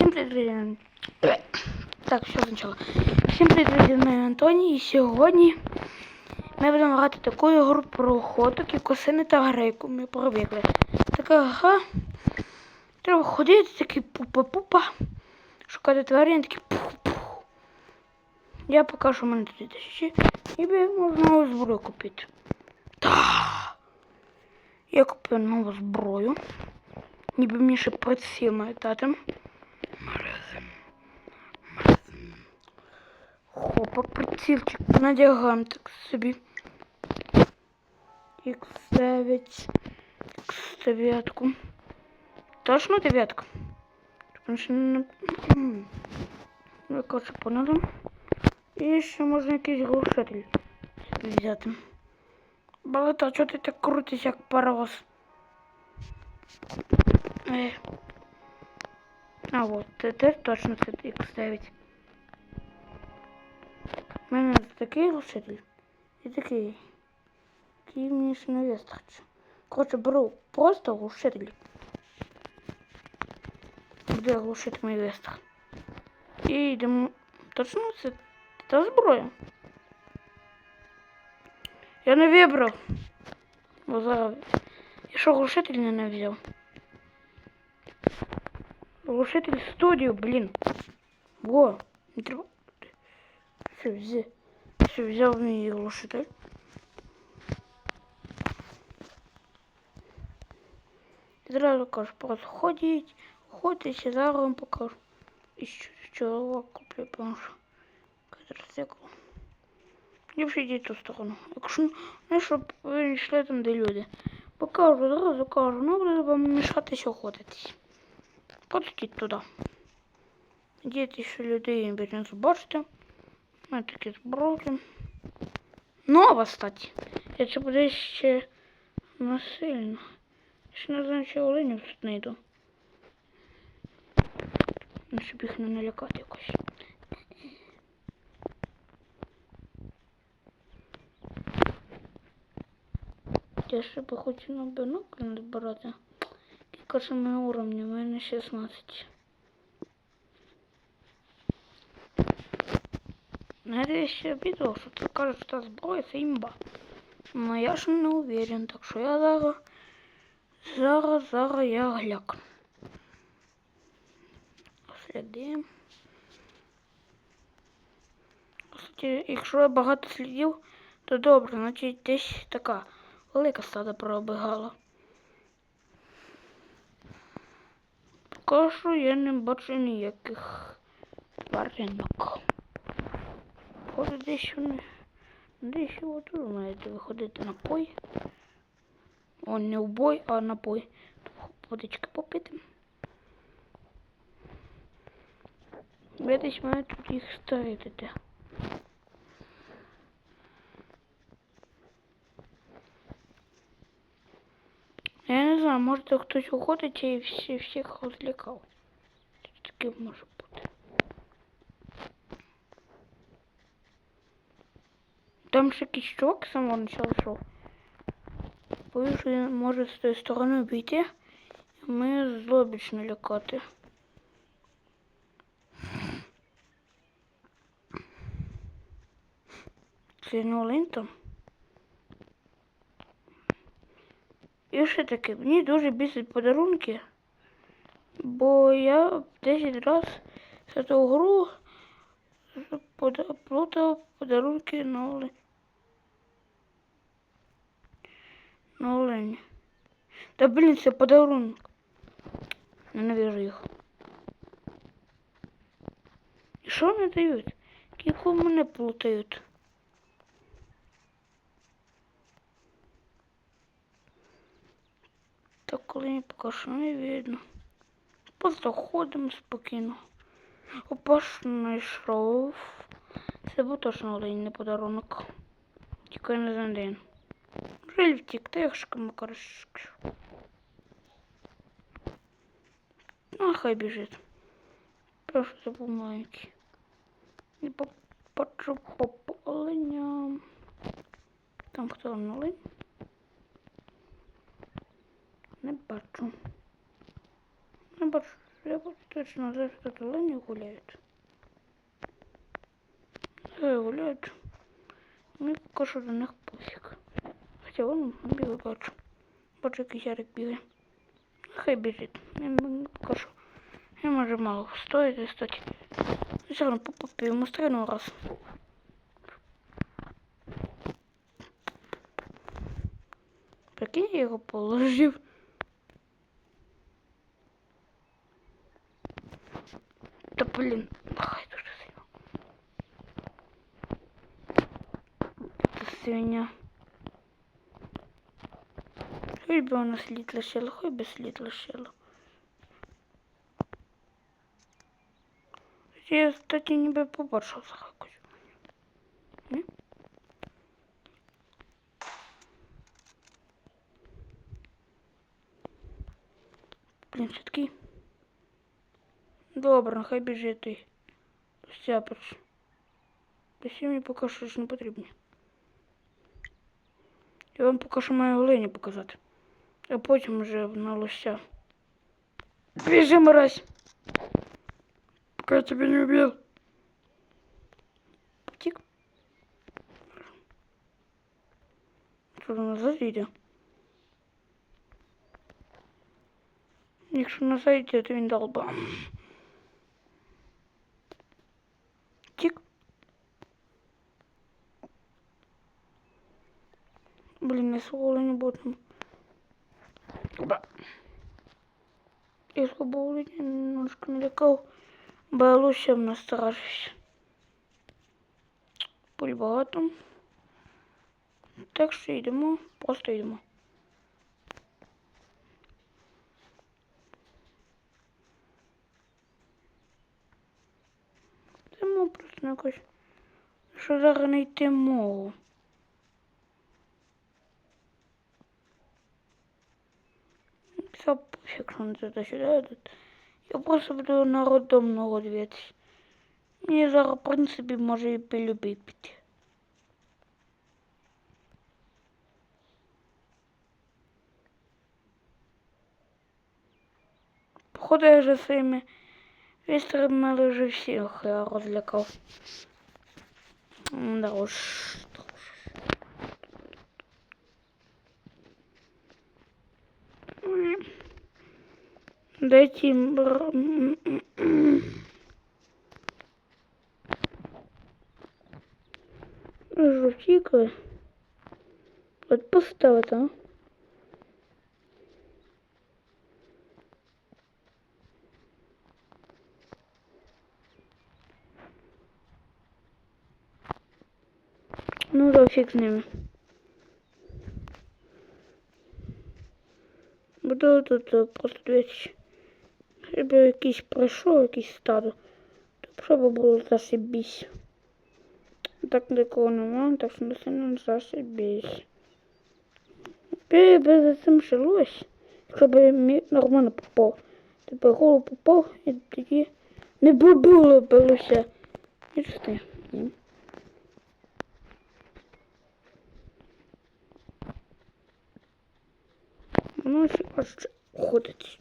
Всім привіт. Так, все спочатку. Всім привіт, друзі, ми Антоні. І сьогодні ми будемо грати таку ігру про охоток і косини та грейку. Ми привикли. Така гра. Треба ходити, такий пупа-пупа. Шукати тварин, такі пух-пух. Я покажу, мене тут тисячі. І можна нову зброю купити. Та. Я купив нову зброю. Ніби мені ще приціл має дати. Хопа, прицільчик надягаємо так собі. X9. X9. Точно дев'ятка? Тому що не... Ну, коротше, понадом. І ще можна якийсь глушитель собі взяти. Балета, чого ти так крутиш, як паровоз? Е. А от, це теж точно це X9. У мене такий глушитель і такий. Який мені ще не вистачить. Коротше, беру просто глушитель. Буде глушити мій виступ. І йдемо. Точно це та зброя. Я не вибрав. Бо зараз. Я що глушитель не, не взяв. Глушитель студію, блін. Во, не треба. Все, взяв. Все, взяв. Зразу кажу, просто ходіть, ходіть, зараз вам покажу. І що куплю, тому що квадроцикл. Ліпше йдіть в ту сторону. Якщо не щоб ви йшли там, де люди. Покажу, одразу кажу, ну буде вам мішатися охотитись. Подійдіть туди. Діти, що людей не побачите. Ми такі. Нова, кстати. Я це буде ще насильно. Ще не знаю, чи оленів тут не йду. Ну, щоб їх не налякати якось. Я ще би хочу на бінокль набирати. Кілька у мене уровня, у мене 16. Знаєте, я ще обідав, що ти кажеш, що та зброя. Но я ж не уверен, так що я зараз, зараз, зараз я глякну. Сліди. Кстати, якщо я багато слідів, то добре, значить десь така велика стада пробігала. Поки що я не бачу ніяких тваринок. Може десь вони. Десь от ви маєте виходити на пой. О, не в бой, а на пой. Водички попити. Ви десь маєте тут їх ставити. Я не знаю, може то хтось уходить і всі, всіх розлякав. Таке може бути. Там ще чувак з самого начала йшов. Боюсь, що він може з тої сторони обійти. Ми злобіч налякати. Це не олень там. І ще таке, мені дуже бісить подарунки, бо я 10 раз за ту гру плутав подарунки на. На олені. Та блін, це подарунок. Ненавижу їх. І що вони дають? Кілько мене плутають. Так коли не покажу, не видно. Просто ходимо спокійно. Опаш знайшов. Це був точно олень, не подарунок. Тільки не за день. Жаль втік, та як шкама коротше. Ну, хай біжить. Просто це маленький. Не побачу по оленям. Там хто олень? Не бачу. Не бачу. Я буду точно знать, что тут олени гуляют. Да, гуляют. Мені поки що до них пофіг. Хоча вон бігає бачу. Бачу, якийсь ярик. Хай біжить. Він мені поки що. Він може мало стоїть, кстати. Все одно по попі йому стрільну раз. Прикинь, я його положив. Та блін, хай дуже сильно. Це свиня. Хоч би вона слід лишила, хоч би слід лишила. Я, кстати, ніби побачив захакусь. Блін, все-таки. Добре, нехай біжить ти. Стяпач. Всі мені поки що ж не потрібні. Я вам поки що маю олені показати. А потім вже на лося. Біжи, мразь! Пока я тебя не убил. Тик. Что там назад йде? Якщо на сайті, то він долба. Тик. Блин, я свого не буду. Ба. Я свого немножко налякав. Балуся в нас старався. Пуль багато. Так що йдемо, просто йдемо. Йдемо просто на якось. Що зараз не йти мову. Все пофіг, що вони туди-сюди йдуть. Я просто буду на роддомного дивитися. Мені зараз, в принципі, може і полюбити піти. Походу, я вже своїми вистрілами вже всіх я розлякав. Да уж. Дайте им... Жутика. Вот пустого там. Ну да, фиг с ними. Буду тут э, просто вещи. Щоб якийсь пройшов, якийсь стадо. То щоб було зашибісь. Так нікого нема, так що не сильно зашибісь. Я би за цим жилось, щоб мі- нормально попав. Тепер голову попав і тоді не було билося. І. Ні. Воно ще ходить.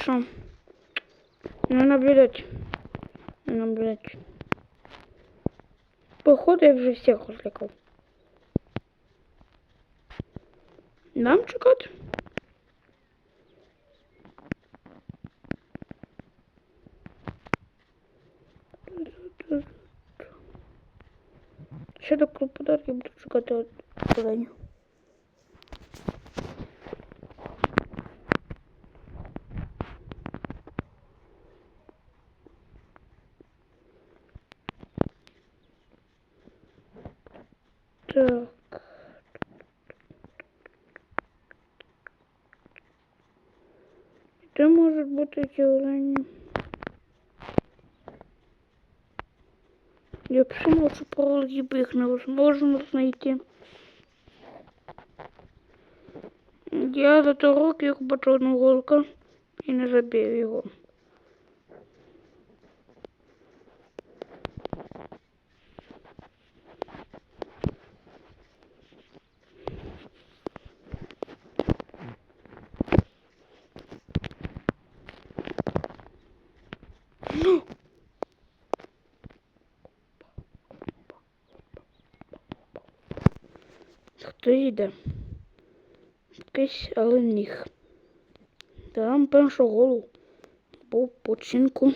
Что не наблюдать. Наблюдать. Походу я вже всіх розлякав. Нам чекати? Ще до подарки буду чекати от Оленю. Так. Ті олені? Я почему что про их невозможно знайти. Я за того роки їх бачу одну голка і не забив його. Хтось йде. Якийсь оленіг. Там першу голову. Був починку.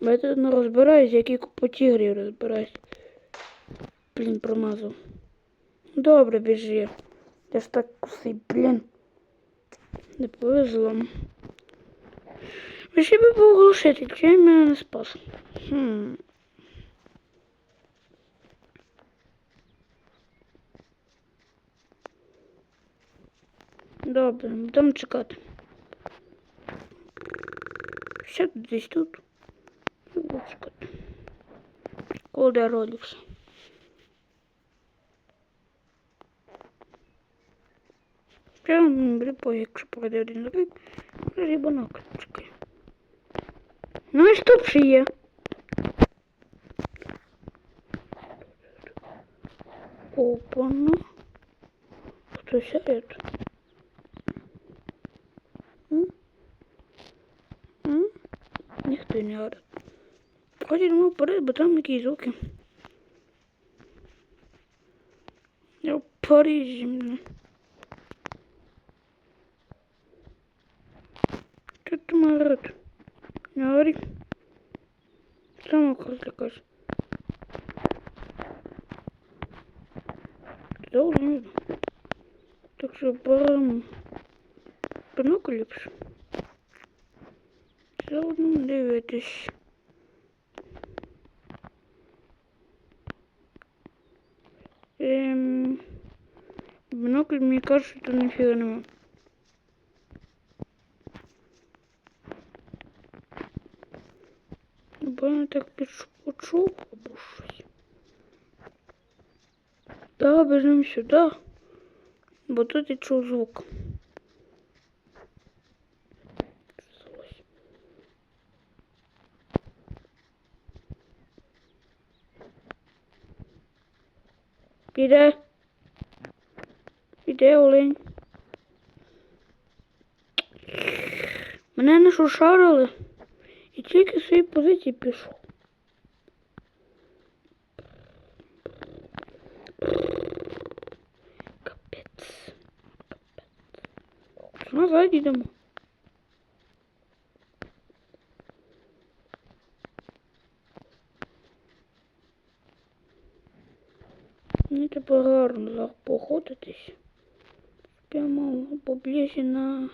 Я тут не розбираюсь, які по тігрів розбираюсь. Блін, промазав. Добре, біжи. Я ж так кусий, блін. Не повезло. Ще би поглушити, чи він мене не спас. Хм. Добре, будемо чекати. Ще тут десь тут. Буду чекати. Коли родився. Прям припой, якщо пройде один рік, рібанок чекай. Ну і що ще є? Опа-ну. Хто сяет? М? Ніхто не орет. Ходимо вперед, бо там якісь звуки. Я в Парижі, блин. Что ты марат? Не говори. Сама развлекайся. Долго не знаю. Так что берем бинокль ліпше. Дивитись. Ем, бинокль, мне кажется, что нифига нема. Бо так або щось. Да, біжимо сюди. Бо тут я чув звук. Піде. Піде олень. Мене не шушарили. І тільки з своєї позиції пішов. Капець. Капець. Назад йдемо. Мені тепер гарно зараз походитись. Прямо поближе на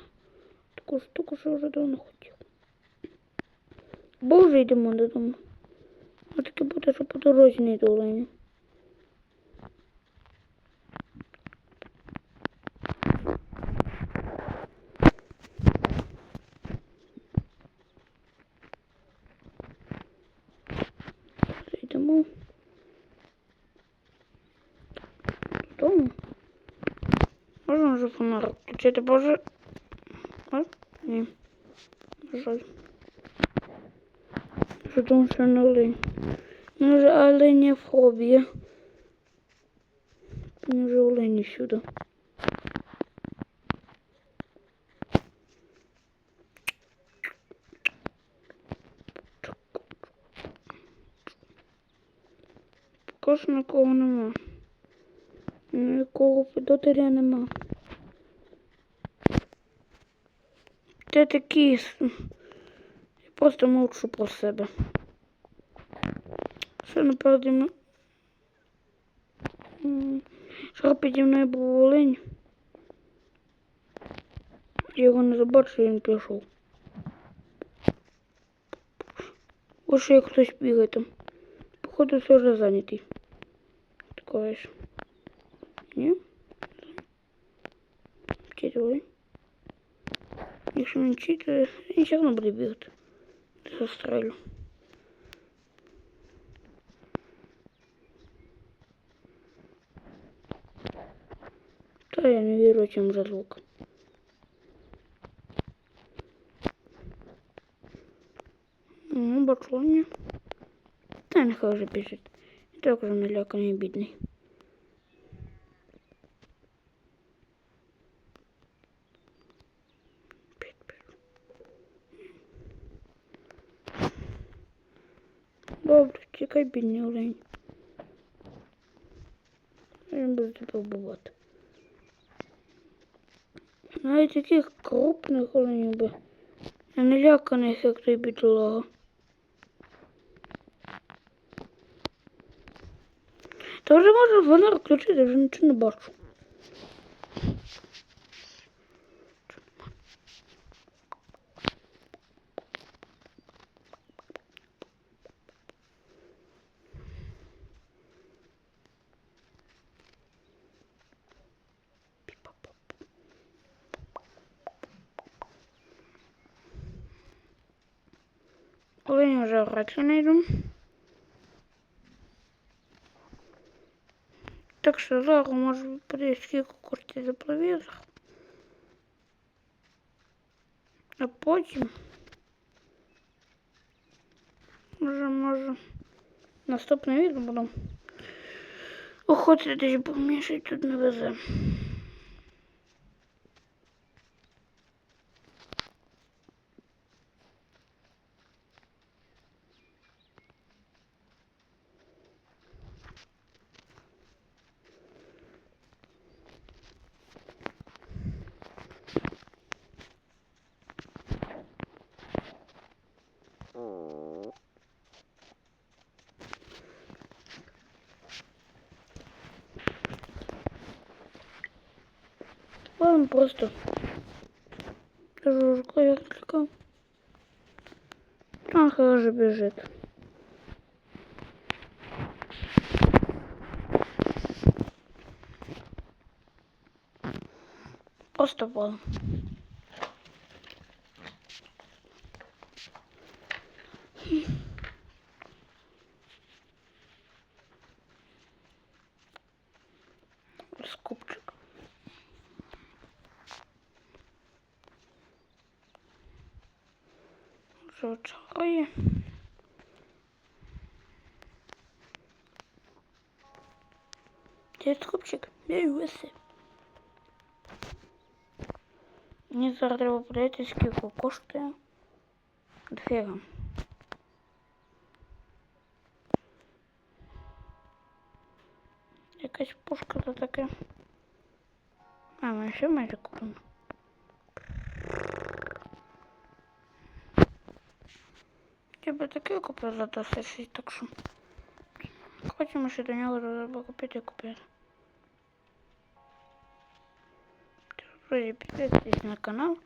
таку штуку, що вже давно хотів. Боже, йдемо додому. А таке буде, що по не йду оленю. Йдемо. Додому. Вже включити, боже. А? Ні. Жаль. Що там ще не олень? Ну вже оленєфобія. Мені вже олені сюди. Що нікого нема. Нікого підотаря нема. Ти такий. Я просто мовчу про себе. Що напереді м- М, Що піді мною був олень. Я його не забачив, він пішов. Ось ще як хтось бігає там. Походу, все вже зайнятий. Такое ж. Ні? Вчити олень. Якщо він читає, він все одно буде бігати. Застрелю. Та я не вірю, чим вже звук. Ну, бачу, Та нехай вже біжить. І так вже наляканий бідний. Бідний олень. він буде вбивати. Навіть таких крупних оленів би. А не ляканих, як той бідолага. Та вже можна фонар включити, не бачу. Вже не йду. Так що зараз може подивитися, скільки коштує за провізор. А потім може, може, наступне відео буду охотити десь, бо мені ще тут не везе. Ладно, просто жужку я отвлекал. Он хорошо бежит. Просто вон. Скупчик, я й виси. Мені зараз треба подивитися, скільки коштує. Дофіга. Якась пушка то таке. А, ми ще майже купимо. Я би таке купив за 26, так що. Хочемо ще до треба купити і купити. Друзі, підписуйтесь на канал,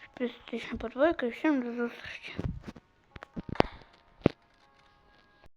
підписуйтесь на подвойку і всім до зустрічі.